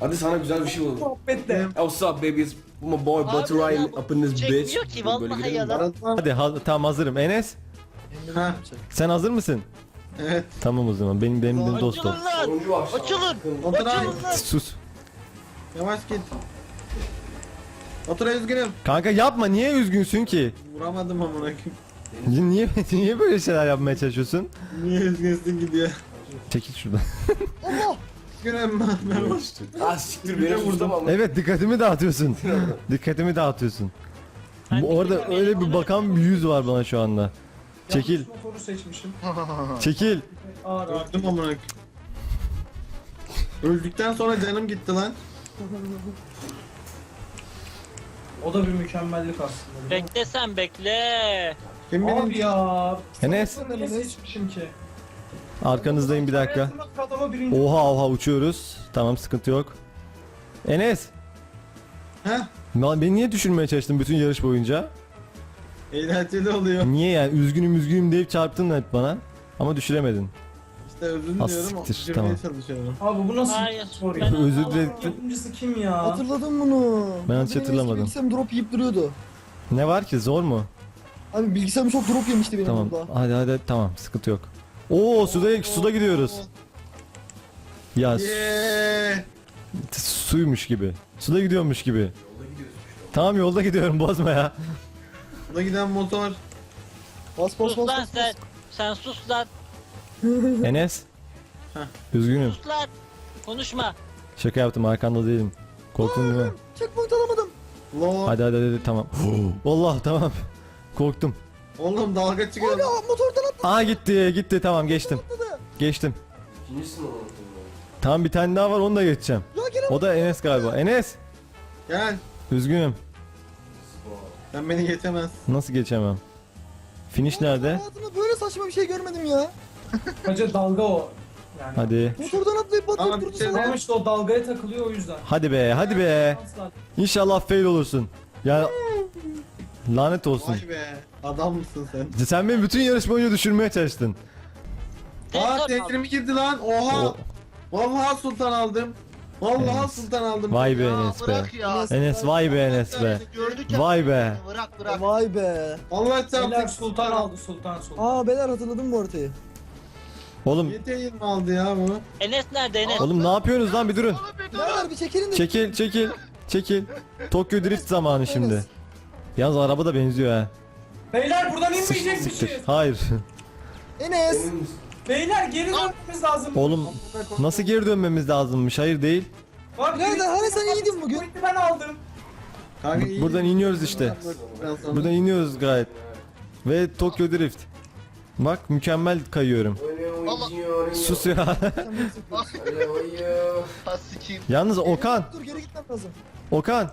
Hadi sana güzel bir şey. Muhabbetle. Hey, what's up baby? It's my boy Abi Butter ya, Ryan bu up in this çekmiyor bitch. ki, Böyle vallahi gidelim mi? yalan. Hadi ha- tamam hazırım. Enes Ha. sen hazır mısın? Evet. Tamam o zaman benim benim, benim dostum. Açılın lan. Sonuncu var. Açılın. Oturay. Açılın lan. Sus. Yavaş git. Oturay üzgünüm. Kanka yapma niye üzgünsün ki? Vuramadım amına koyayım. Niye niye böyle şeyler yapmaya çalışıyorsun? Niye üzgünsün gidiyor. Çekil şuradan. Üzgünüm ben boş. Ah siktir beni vurdum ama. Evet dikkatimi dağıtıyorsun. dikkatimi dağıtıyorsun. Ben Bu orada bilmiyorum, öyle bir bakan bir yüz var bana şu anda. Çekil. Yanlış motoru seçmişim. Çekil. Ağır ağır. Öldüm amına. Öldükten sonra canım gitti lan. O da bir mükemmellik aslında. Bekle sen bekle. Kim Abi benim? ya. Enes. Ben ne seçmişim ki? Arkanızdayım bir dakika. Oha oha uçuyoruz. Tamam sıkıntı yok. Enes. Ha? Lan beni niye düşürmeye çalıştın bütün yarış boyunca? Eğlenceli oluyor. Niye yani üzgünüm üzgünüm deyip çarptın hep bana. Ama düşüremedin. İşte özür Az diliyorum. siktir, tamam. çalışıyorum. Abi bu nasıl Hayır, ben- ya? Özür dilerim. Yapımcısı kim ya? Hatırladım bunu. Ben hiç Benim hatırlamadım. eski Bilgisayarım drop yiyip duruyordu. Ne var ki zor mu? Abi bilgisayarım çok drop yemişti benim Tamam. burada. Hadi hadi tamam sıkıntı yok. Oo suda suda gidiyoruz. Ya Yeah. suymuş gibi. Suda gidiyormuş gibi. Tamam yolda gidiyorum bozma ya. Buna giden motor. Bas bas Sus bas lan bas. sen. Sen sus lan. Enes. Heh. Üzgünüm. Sus lan. Konuşma. Şaka yaptım arkanda değilim. Korktun değil mi? Checkpoint alamadım. Hadi hadi hadi tamam. Allah tamam. Korktum. Oğlum dalga çıkıyor. Abi aa, motordan atladı. Aa gitti gitti tamam geçtim. Geçtim. İkincisin onu. Tamam bir tane daha var onu da geçeceğim. Ya gene O da Enes galiba. Enes. Gel. Üzgünüm. Sen beni geçemez. Nasıl geçemem? Finish nerede? Hayatımda böyle saçma bir şey görmedim ya. Bence dalga o. Yani. Hadi. Motordan atlayıp Ama batırıp bir durdu şey sana. Tamam işte o dalgaya takılıyor o yüzden. Hadi be hadi be. İnşallah fail olursun. Ya lanet olsun. Vay be. Adam mısın sen? Sen beni bütün yarış boyunca düşürmeye çalıştın. Aa tekrim girdi lan. Oha. O- Vallahi sultan aldım. Vallahi Enes. sultan aldım. Vay be Enes be. bırak ya. Enes vay be Enes be. Gördük ya. Vay be. Bırak bırak. Vay be. Allah Beyler çarptık sultan aldı sultan sultan. Aa beyler hatırladım bu haritayı. Oğlum YT 20 aldı ya bu. Enes nerede Enes? oğlum ne yapıyorsunuz lan bir durun. Beyler bir çekelim de. Çekil çekil çekil. Tokyo Drift zamanı şimdi. Yalnız araba da benziyor ha. Beyler buradan inmeyecekmişiz. Siktir. Hayır. Enes. Beyler geri dönmemiz lazım. Oğlum nasıl geri dönmemiz lazımmış? Hayır değil. Bak Nerede? Hani sen iyiydin bugün? Pointi ben aldım. Kanka iyi. Buradan iniyoruz işte. Buradan iniyoruz gayet. Ve Tokyo Drift. Bak mükemmel kayıyorum. Sus ya. Ha sikeyim. Yalnız Okan, Dur geri gitmem lazım. Okan.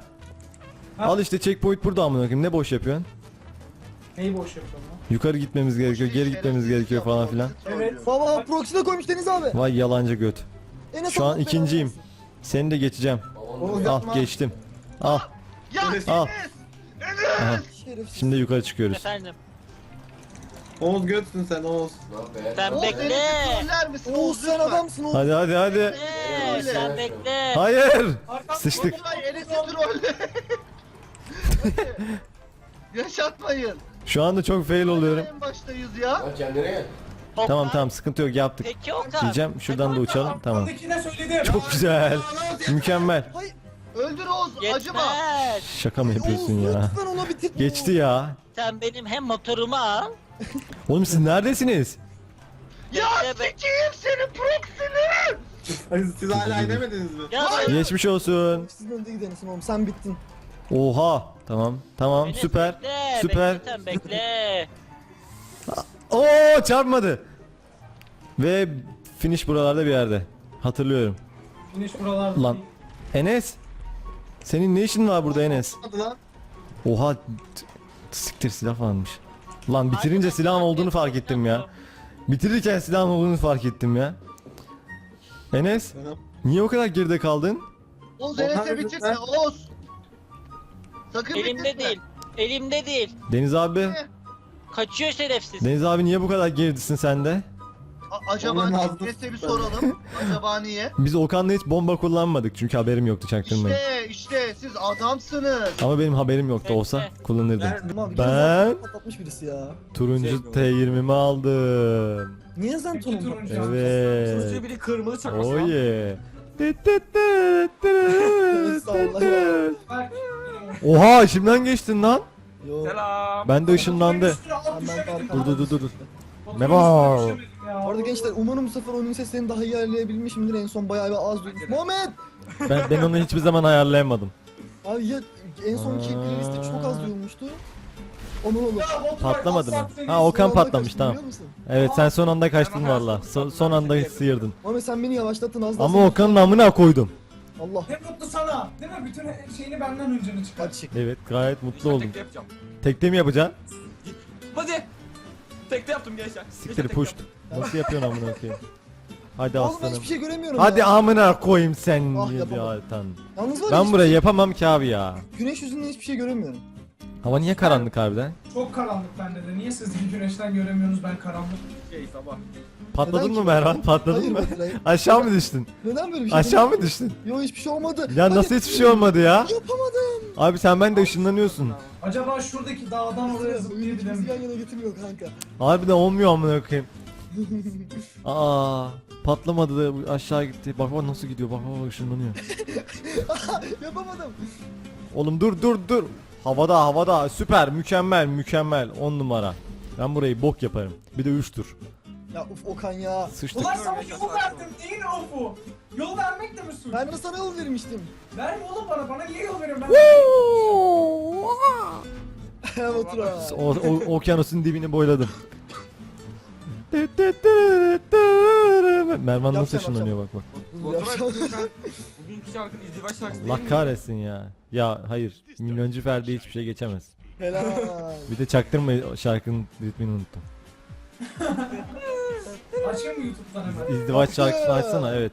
Al işte checkpoint burada amına koyayım. Ne boş yapıyorsun? Neyi boş yapıyorum lan? Yukarı gitmemiz gerekiyor, geri gitmemiz gerekiyor falan filan. Evet. Baba proxy'de koymuş Deniz abi. Vay yalancı göt. Enes Şu an belanı ikinciyim. versin. Seni de geçeceğim. Oğuz Al yapma. geçtim. Al. Ya Al. Aha, Şerefsiz. şimdi yukarı çıkıyoruz. Efendim. Oğuz götsün sen Oğuz. Sen Oğuz beni bekle. misin? Oğuz sen lütfen. adamsın Oğuz. Hadi hadi hadi. Bekle. Sen bekle. Hayır. Sıçtık. Enes'i trolle. Yaşatmayın. Şu anda çok fail oluyorum. En baştayız ya. Kendine gel. Tamam tamam sıkıntı yok yaptık. Peki Okan. Diyeceğim şuradan da uçalım tamam. Söyledim. Çok güzel. Mükemmel. Öldür Oğuz. Acıma. Yetmez. Şaka mı yapıyorsun ya? lütfen ona bitir. Geçti ya. Sen benim hem motorumu al. Oğlum siz neredesiniz? Ya bekle. sikeyim seni proxy'ni. Siz, siz hala inemediniz mi? Ya Geçmiş olsun. Sizin önde gidenesin oğlum sen bittin. Oha. Tamam. Tamam Enes süper. Bekle, Süper. Bekle sen bekle. Oo çarpmadı. Ve finish buralarda bir yerde. Hatırlıyorum. Finish buralarda. Lan. Enes. Senin ne işin var burada Enes? Oha. Siktir silah varmış. Lan bitirince silahın olduğunu fark ettim ya. Bitirirken silahın olduğunu fark ettim ya. Enes. Niye o kadar geride kaldın? Oğuz Enes'e bitirme Oğuz. Sakın Elimde değil. Elimde değil. Deniz abi. Kaçıyor şerefsiz. Deniz abi niye bu kadar geridesin sen de? A- acaba Onun niye? ağzını Enes'e bir soralım. acaba niye? Biz Okan'la hiç bomba kullanmadık çünkü haberim yoktu çaktırmayın. İşte işte siz adamsınız. Ama benim haberim yoktu olsa kullanırdım. Abi. Ben Patlatmış birisi ya. turuncu T20'mi aldım. Niye sen İki turuncu. Evet. Turuncu biri kırmızı çakması Oh. Estağfurullah ya. Bak, Oha içimden geçtin lan. Yo. Selam. Ben de ışınlandı. Dur dur dur dur. dur. Ne var? arada gençler umarım bu sefer oyunun seslerini daha iyi ayarlayabilmişimdir. En son bayağı bir az duydum. Muhammed! Ben, ben onu hiçbir zaman ayarlayamadım. Abi ya en sonki playlistte çok az duyulmuştu. Onun olur. Patlamadı mı? Ha Okan Son patlamış tamam. Evet sen son anda kaçtın valla. Son, son anda sıyırdın. Muhammed sen beni yavaşlattın az daha. Ama seni- Okan'ın amına koydum. Allah. Ne mutlu sana. Değil mi? Bütün şeyini benden öncünü çıkar. Hadi çık. Evet gayet mutlu oldum. tekte yapacağım. Tekte mi yapacaksın? Hadi. Tekte yaptım gençler. Siktir puşt. Nasıl yapıyorsun amına koyayım? Hadi Oğlum ben aslanım. hiçbir şey göremiyorum Hadi ya. amına koyayım sen Ah, ya yapamadım. tan. Yalnız var ya Ben hiçbir burayı şey- yapamam ki abi ya. Güneş yüzünden hiçbir şey göremiyorum. Hava niye karanlık harbiden? Çok karanlık bende de. Niye siz güneşten göremiyorsunuz ben karanlık? Şey sabah. Patladın Neden mı ki? Mervan? Patladın Hayır mı? Aşağı mı düştün? Neden böyle bir şey Aşağı mı düştün? Yo hiçbir şey olmadı. Ya nasıl hiçbir şey olmadı ya? Yapamadım. Abi sen ben de ışınlanıyorsun. Acaba şuradaki dağdan oraya zıplayabilir miyim? yan yana getirmiyor kanka. Harbiden olmuyor amına koyayım. Aa patlamadı da aşağı gitti. Bak bak nasıl gidiyor. Bak bak ışınlanıyor. Yapamadım. Oğlum dur dur dur. Havada havada süper mükemmel mükemmel 10 numara. Ben burayı bok yaparım. Bir de 3 tur. Ya uf Okan ya. Sıçtık. Ulan sana yol verdim değil ofu. Yol vermek de mi suç? Ben de sana yol vermiştim. Verme oğlum bana. Bana niye yol veriyorsun? Ben He Batura. O, o, okyanusun dibini boyladım. Mervan nasıl ışınlanıyor bak bak. Sen bugünkü şarkın izdivaç şarkısı değil Allah mi? kahretsin ya. Ya hayır. Milyoncu Ferdi hiçbir şey geçemez. Helal. Bir de çaktırma şarkının ritmini unuttum. Açayım mı YouTube'dan hemen? İzdivaç şarkısını açsana evet.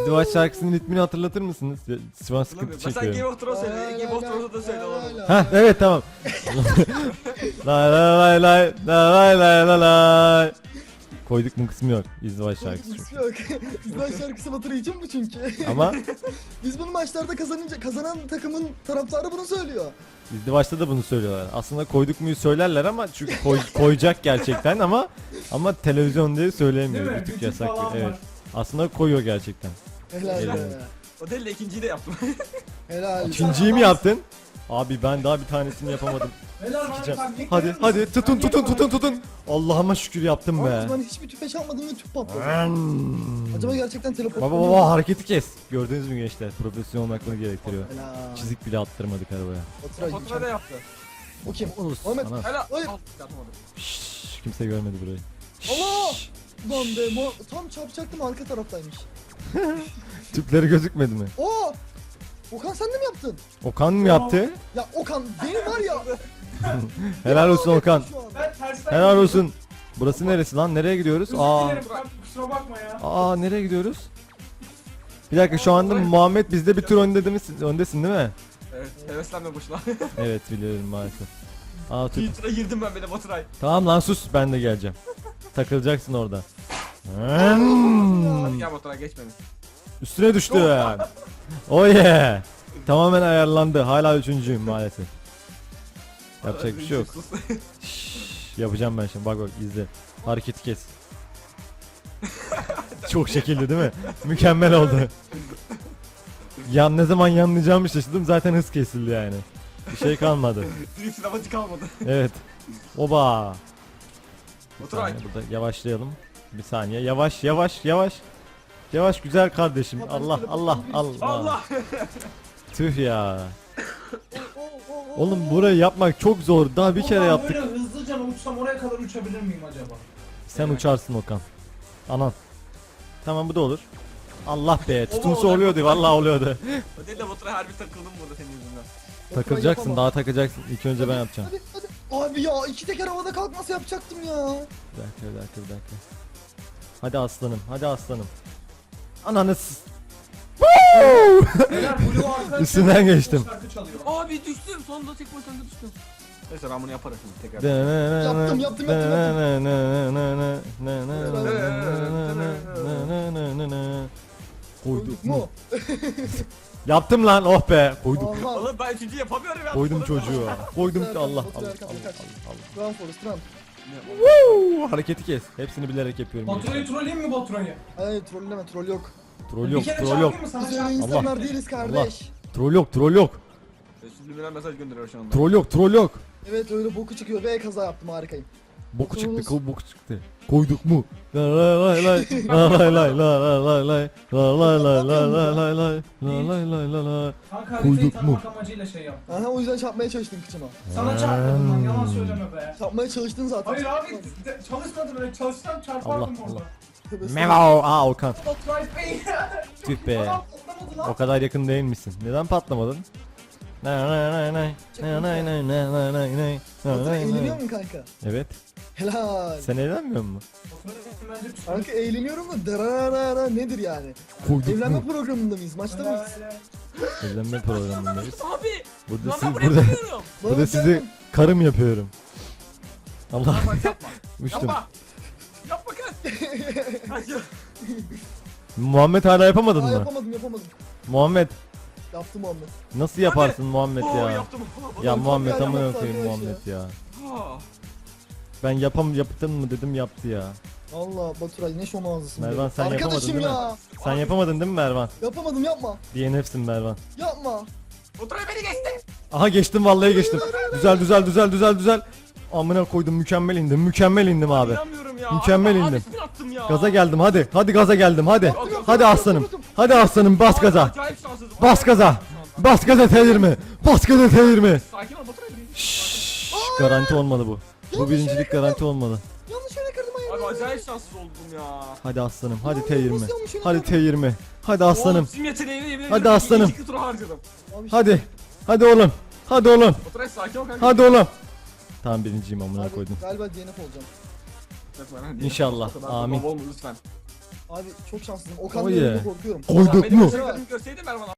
İzdivaç şarkısının ritmini hatırlatır mısınız? Ya, Şu an sıkıntı Hatırlamıyorum. Sen çekiyorum. Game of Thrones söyle. Game of Thrones'u da söyle oğlum. Ha evet tamam. lay lay lay lay lay lay lay lay. Koyduk mu kısmı yok. İzdivaç şarkısı çünkü. Yok. Bizden şarkısı için bu çünkü. Ama Biz bunu maçlarda kazanınca kazanan takımın taraftarı bunu söylüyor. izdivaçta da bunu söylüyorlar. Aslında koyduk muyu söylerler ama çünkü koy- koyacak gerçekten ama ama televizyon diye söyleyemiyor. Değil mi? Bir tık Bütün yasak. falan Evet. var. Aslında koyuyor gerçekten. Helal Helal. be. O değil de ikinciyi de yaptım. Helal. İkinciyi mi yaptın? Abi ben daha bir tanesini yapamadım. Sikeceğim. Hadi hadi tutun tutun tutun tutun. Allah'ıma şükür yaptım be. Ben hiçbir tüfeş almadım ve tüp patladı. Acaba gerçekten teleport Baba baba hareketi kes. Gördünüz mü gençler? Profesyonel olmakla gerektiriyor. Helal. Çizik bile attırmadık arabaya. Batura Baturay da yaptı. O kim? Olursun. Ahmet. Ana. Helal. Hayır. Al, yapamadım. Şşş, kimse görmedi burayı. Allah! Şşş. Ulan be mo- tam çarpacaktım arka taraftaymış. Tüpleri gözükmedi mi? Oo! Okan sen de mi yaptın? Okan mı yaptı? Ya Okan beni var ya. Helal olsun Okan. Şu an. Ben tersten Helal olsun. Burası neresi lan? Nereye gidiyoruz? Özür Aa. dilerim kanka, kusura bakma ya. Aa nereye gidiyoruz? Bir dakika şu anda Muhammed bizde bir tur önde değil misin? Öndesin değil mi? Evet. Heveslenme boşuna. Evet biliyorum maalesef. Aa. İlk tura girdim ben bile Baturay. Tamam lan sus ben de geleceğim. Takılacaksın orada. Hadi Hmm. gel Baturay geç beni. Üstüne düştü yani. Oh yeah. Tamamen ayarlandı. Hala üçüncüyüm maalesef. Yapacak bir şey yok. Şşş, yapacağım ben şimdi. Bak bak izle. Hareketi kes. Çok şekilli değil mi? Mükemmel oldu. Yan ne zaman yanlayacağımı şaşırdım. Zaten hız kesildi yani. Bir şey kalmadı. Drift sinematı kalmadı. Evet. Oba. Saniye burada yavaşlayalım. Bir saniye. Yavaş yavaş yavaş. Yavaş güzel kardeşim. Allah Allah Allah. Allah. Tüh ya. Oğlum burayı yapmak çok zor. Daha bir kere yaptık. Böyle hızlıca uçsam oraya kadar uçabilir miyim acaba? Sen uçarsın Okan. Anan. Tamam bu da olur. Allah be tutunsa olacak oluyordu vallahi oluyordu. O değil de Baturay harbi takıldım burada senin yüzünden. Takılacaksın daha takacaksın. İlk önce ben yapacağım. Hadi hadi. Abi ya iki teker havada kalkması yapacaktım ya. Bir dakika bir dakika bir dakika. Hadi aslanım hadi aslanım. Ananı s- Beyler Blue arka Üstünden geçtim. şarkı çalıyor. Abi düştüm. Sonunda tek başına düştüm. Neyse ben bunu yaparım şimdi tekrar. Yaptım, yaptım, yaptım, Koyduk Mu? Yaptım lan oh be koyduk. Aha. Oğlum ben üçüncü yapamıyorum ya. Koydum çocuğu. Koydum Allah Allah Allah Allah. Allah. Run Forest run. Woo! Hareketi kes. Hepsini bilerek yapıyorum. Baturay'ı trolleyeyim mi Baturay'ı? Hayır trolleme troll yok. Troll Bir yok, kere troll yok. çarpayım mı sana Biz öyle çarpayım? insanlar değiliz kardeş. Troll yok, troll yok. Subliminal mesaj gönderiyor şu anda. Troll yok, troll yok. Evet öyle boku çıkıyor ve kaza yaptım harikayım. Boku çıktı, kıl boku çıktı. Koyduk mu? La la lay lay, la lay lay la la lay lay, la lay lay la la lay lay, la lay lay la la. Kanka Koyduk amacıyla şey yap. Aha o yüzden çarpmaya çalıştım kıçıma. Sana çarpmadım lan yalan söyleme be. Çarpmaya çalıştın zaten. Hayır abi de- çalışmadım öyle çalışsam çarpardım Allah, orada. Allah. Tövbe Mevao, aa Okan. Bey. Tüh be. Adam patlamadı lan. O kadar yakın değil misin? Neden patlamadın? Na na na na, na na na na na na na, na Batura na eğleniyor mu kanka? Evet. Helal. Sen eğlenmiyor musun? Kanka eğleniyorum da dararara nedir yani? Koyduk Evlenme mu? programında mıyız? Maçta mıyız? Evlenme programındayız. Abi. Burada siz burada burada sizi karım yapıyorum. Allah yapma. uçtum. Yapma. Yapma kız. Muhammed hala yapamadın Aa, mı? yapamadım yapamadım. Muhammed Yaptım Muhammed. nasıl yaparsın Muhammed Oo ya? yaptım. Ya Muhammed iyi amına yaptı koyayım arkadaş Muhammed ya. Ah. Ben yapam yaptın mı dedim yaptı ya. Allah Baturay ne şom ağzısın. Mervan, be. sen yapamadın Arkadaşım değil mi? ya. Sen yapamadın değil mi Mervan? Yapamadım yapma. DNF'sin Mervan. Yapma. Baturay beni geçti. Aha geçtim vallahi geçtim. Güzel güzel güzel güzel güzel. Amına koydum mükemmel indim mükemmel indim abi. İnanmıyorum ya. Mükemmel Abi, indim. Attım ya. Gaza geldim hadi. Hadi gaza geldim hadi. Hadi aslanım. Hadi aslanım bas gaza. Acayip şanssızım. Bas gaza. Bas gaza T20. Bas gaza T20. Sakin ol Baturay. bir- Şşş, garanti olmadı bu. Bu birincilik garanti olmadı. Yanlış yere kırdım ayağımı. Abi acayip şanssız oldum ya. Hadi aslanım. Hadi Oğlum, T20. nasıl yanlış yere Hadi kırdım? T20. Hadi aslanım. Oğlum, yemin Hadi aslanım. İki tur harcadım. Abi, Hadi. Hadi oğlum. Hadi oğlum. Baturay sakin ol kanka. Hadi oğlum. Tamam birinciyim amına Abi, koydum. galiba DNF olacağım. Lütfen, hadi. İnşallah, O kadar amin. olma, lütfen. Abi çok şanslıyım. Okan Bey'le yeah. korkuyorum. Koyduk Benim mu? gösterdiğimi görseydi Mervan